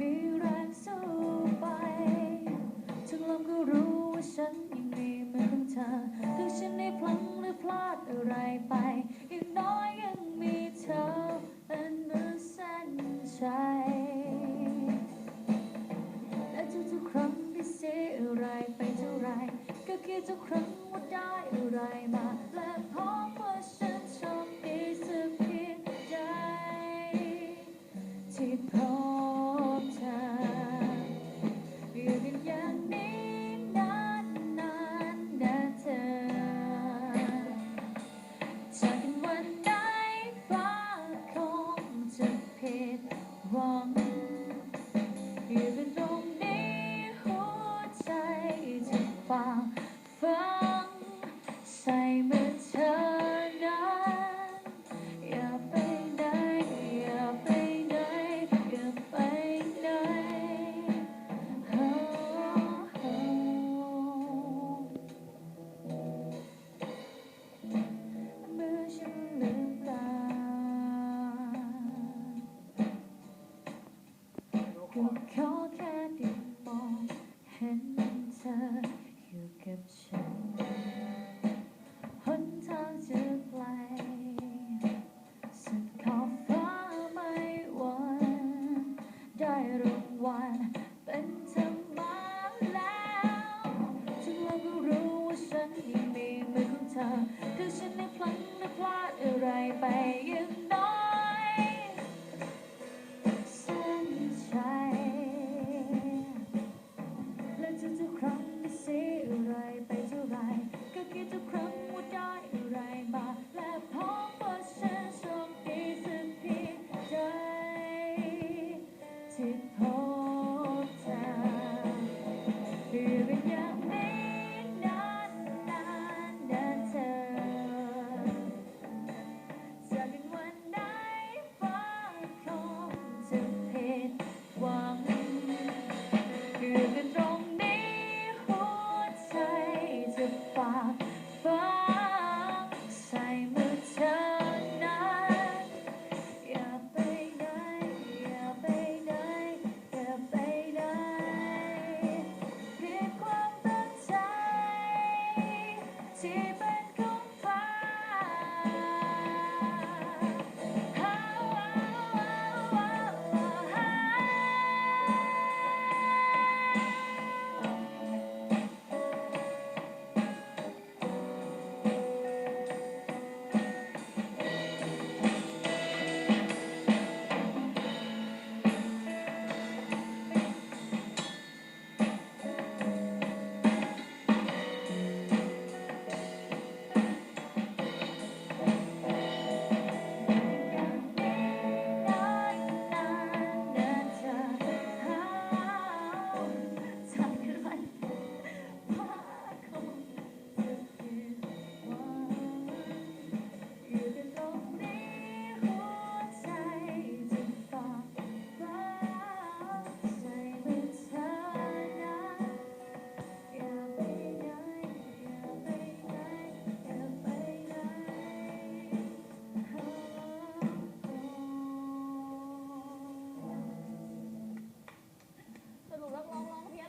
มีแรงสู้ไป ถึงลมก็รู้ว่าฉันยังมีมือของเธอ ถึงฉันได้พลังหรือพลาดอะไรไป อย่างน้อยยังมีเธอเป็นเหมือนเส้นชัยและทุกๆครั้งที่เสียอะไรไปเท่าไร ก็คิดทุกครั้งว่าได้อะไรมาและพบ ไปย่งน้อยเส้นใจและทุกๆครั้งที่สีอะไรไปเท่าไรก็คิดทุครั้งว่าได้อะไรมาและพอว่าฉันโชคดีสักเพียใดที่พบ